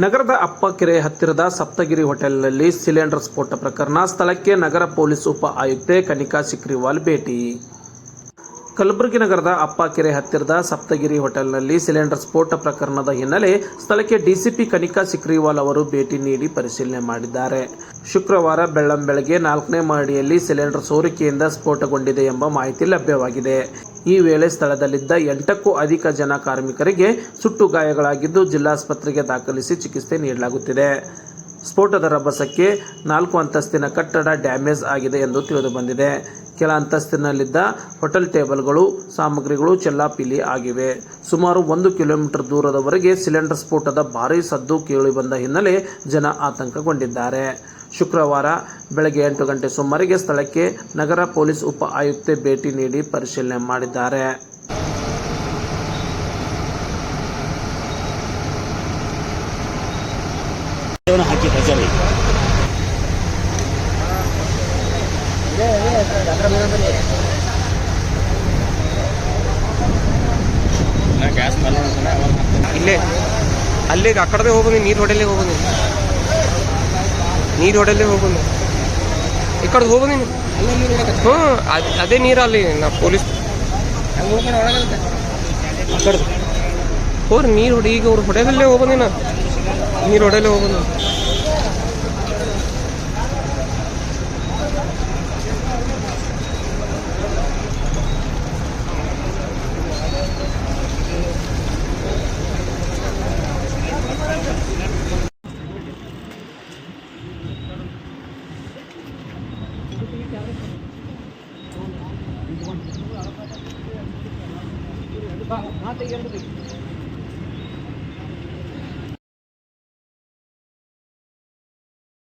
ನಗರದ ಅಪ್ಪಕೆರೆ ಹತ್ತಿರದ ಸಪ್ತಗಿರಿ ಹೋಟೆಲ್ನಲ್ಲಿ ಸಿಲಿಂಡರ್ ಸ್ಫೋಟ ಪ್ರಕರಣ. ಸ್ಥಳಕ್ಕೆ ನಗರ ಪೊಲೀಸ್ ಉಪ ಆಯುಕ್ತೆ ಕನಿಕಾ ಸಿಕ್ರಿವಾಲ್ ಭೇಟಿ. ಕಲಬುರಗಿ ನಗರದ ಅಪ್ಪಕೆರೆ ಹತ್ತಿರದ ಸಪ್ತಗಿರಿ ಹೋಟೆಲ್ನಲ್ಲಿ ಸಿಲಿಂಡರ್ ಸ್ಫೋಟ ಪ್ರಕರಣದ ಹಿನ್ನೆಲೆ ಸ್ಥಳಕ್ಕೆ ಡಿಸಿಪಿ ಕನಿಕಾ ಸಿಕ್ರಿವಾಲ್ ಅವರು ಭೇಟಿ ನೀಡಿ ಪರಿಶೀಲನೆ ಮಾಡಿದ್ದಾರೆ. ಶುಕ್ರವಾರ ಬೆಳ್ಳಂಬೆಳಗ್ಗೆ ನಾಲ್ಕನೇ ಮಹಡಿಯಲ್ಲಿ ಸಿಲಿಂಡರ್ ಸೋರಿಕೆಯಿಂದ ಸ್ಫೋಟಗೊಂಡಿದೆ ಎಂಬ ಮಾಹಿತಿ ಲಭ್ಯವಾಗಿದೆ. ಈ ವೇಳೆ ಸ್ಥಳದಲ್ಲಿದ್ದ ಎಂಟಕ್ಕೂ ಅಧಿಕ ಜನ ಕಾರ್ಮಿಕರಿಗೆ ಸುಟ್ಟು ಗಾಯಗಳಾಗಿದ್ದು ಜಿಲ್ಲಾಸ್ಪತ್ರೆಗೆ ದಾಖಲಿಸಿ ಚಿಕಿತ್ಸೆ ನೀಡಲಾಗುತ್ತಿದೆ. ಸ್ಫೋಟದ ರಭಸಕ್ಕೆ ನಾಲ್ಕು ಅಂತಸ್ತಿನ ಕಟ್ಟಡ ಡ್ಯಾಮೇಜ್ ಆಗಿದೆ ಎಂದು ತಿಳಿದು ಕೆಲ ಅಂತಸ್ತಿನಲ್ಲಿದ್ದ ಹೋಟೆಲ್ ಟೇಬಲ್ಗಳು, ಸಾಮಗ್ರಿಗಳು ಚೆಲ್ಲಾಪಿಲಿ ಆಗಿವೆ. ಸುಮಾರು ಒಂದು ಕಿಲೋಮೀಟರ್ ದೂರದವರೆಗೆ ಸಿಲಿಂಡರ್ ಸ್ಫೋಟದ ಭಾರಿ ಸದ್ದು ಕೇಳಿಬಂದ ಹಿನ್ನೆಲೆ ಜನ ಆತಂಕಗೊಂಡಿದ್ದಾರೆ. ಶುಕ್ರವಾರ ಬೆಳಗ್ಗೆ ಎಂಟು ಗಂಟೆ ಸುಮಾರಿಗೆ ಸ್ಥಳಕ್ಕೆ ನಗರ ಪೊಲೀಸ್ ಉಪ ಆಯುಕ್ತೆ ಭೇಟಿ ನೀಡಿ ಪರಿಶೀಲನೆ ಮಾಡಿದ್ದಾರೆ. ಇಲ್ಲೇ, ಅಲ್ಲಿಗೆ ಆ ಕಡೆ ಹೋಗೋದು ನೀರು ಹೊಡೆಯಲ್ಲೇ ಹೋಗೋದು ನೀರು ಹೊಡೆಯಲ್ಲೇ ಹೋಗೋದು ಈ ಕಡೆ ಹೋಗೋದು ಹ್ಞೂ, ಅದ್- ನೀರು ಅಲ್ಲಿ, ನಾ ಪೊಲೀಸ್ ಹೋರಿ ನೀರು ಹೊಡಿ, ಈಗ ಅವ್ರು ಹೊಡೆಯದಲ್ಲೇ ಹೋಗೋದು ನೀನು. ನೀರು ಹೊಡೆಯಲ್ಲೇ ಹೋಗೋದು நாட்டை இறந்து போய்